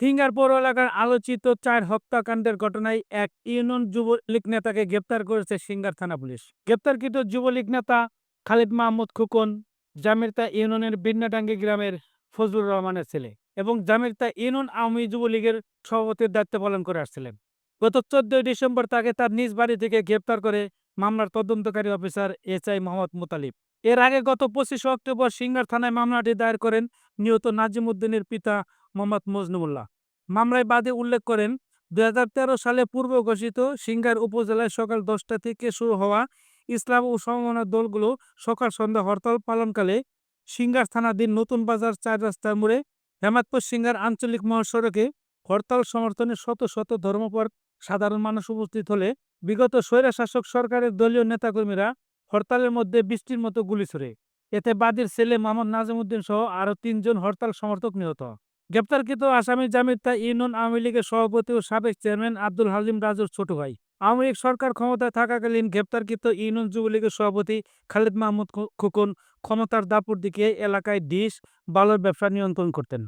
Finger পৌর এলাকার আলোচিত চার হত্যাকাণ্ডের ঘটনায় এক ইউনিয়ন যুবলীগ নেতাকে গ্রেপ্তার করেছে সিঙ্গার থানা পুলিশ। গ্রেপ্তারকৃত যুবলীগ নেতা খালিদ মাহমুদ খুকন, জামিরতা ইউনিয়নের বিন্নাডাঙ্গি গ্রামের ফজলুর রহমানের ছেলে এবং জামিরতা ইউনিয়ন আওয়ামী যুবলীগের সভাপতির দায়িত্ব পালন করে আসছিলেন। গত চোদ্দই ডিসেম্বর তাকে তার নিজ বাড়ি থেকে গ্রেপ্তার করে মামলার তদন্তকারী officer S I Mohammad Mutalib. এর আগে গত পঁচিশে অক্টোবর সিঙ্গার থানায় মামলাটি দায়ের করেন নিহত নাজিম উদ্দিনের পিতা মোহাম্মদ মজনুমুল্লাহ। মামলায় বাদে উল্লেখ করেন দুই সালে পূর্ব ঘোষিত সিঙ্গার উপজেলায় সকাল দশটা থেকে শুরু হওয়া ইসলাম ও সমমনা দলগুলো সকাল সন্ধ্যা হরতাল পালনকালে সিঙ্গার থানাধীন নতুন বাজার চার রাস্তার মোড়ে হেমাদপুর সিঙ্গার আঞ্চলিক মহাসড়কে হরতাল সমর্থনে শত শত ধর্মপর সাধারণ মানুষ উপস্থিত হলে বিগত স্বৈরাশাসক সরকারের দলীয় নেতাকর্মীরা হরতালের মধ্যে বৃষ্টির মতো গুলি ছুড়ে এতে বাদীর ছেলে মোহাম্মদ নাজিমুদ্দিন সহ আরও তিনজন হরতাল সমর্থক নিহত। গ্রেপ্তারকৃত আসামি জামিরতা ইউনিয়ন আওয়ামী লীগের সভাপতি ও সাবেক চেয়ারম্যান আব্দুল হালিম রাজুর ছোট ভাই। আওয়ামী লীগ সরকার ক্ষমতায় থাকাকালীন গ্রেপ্তারকৃত ইউনিয়ন যুবলীগের সভাপতি খালিদ মাহমুদ খোকন ক্ষমতার দাপুর দিকে এলাকায় ডিশ, বালুর ব্যবসা নিয়ন্ত্রণ করতেন।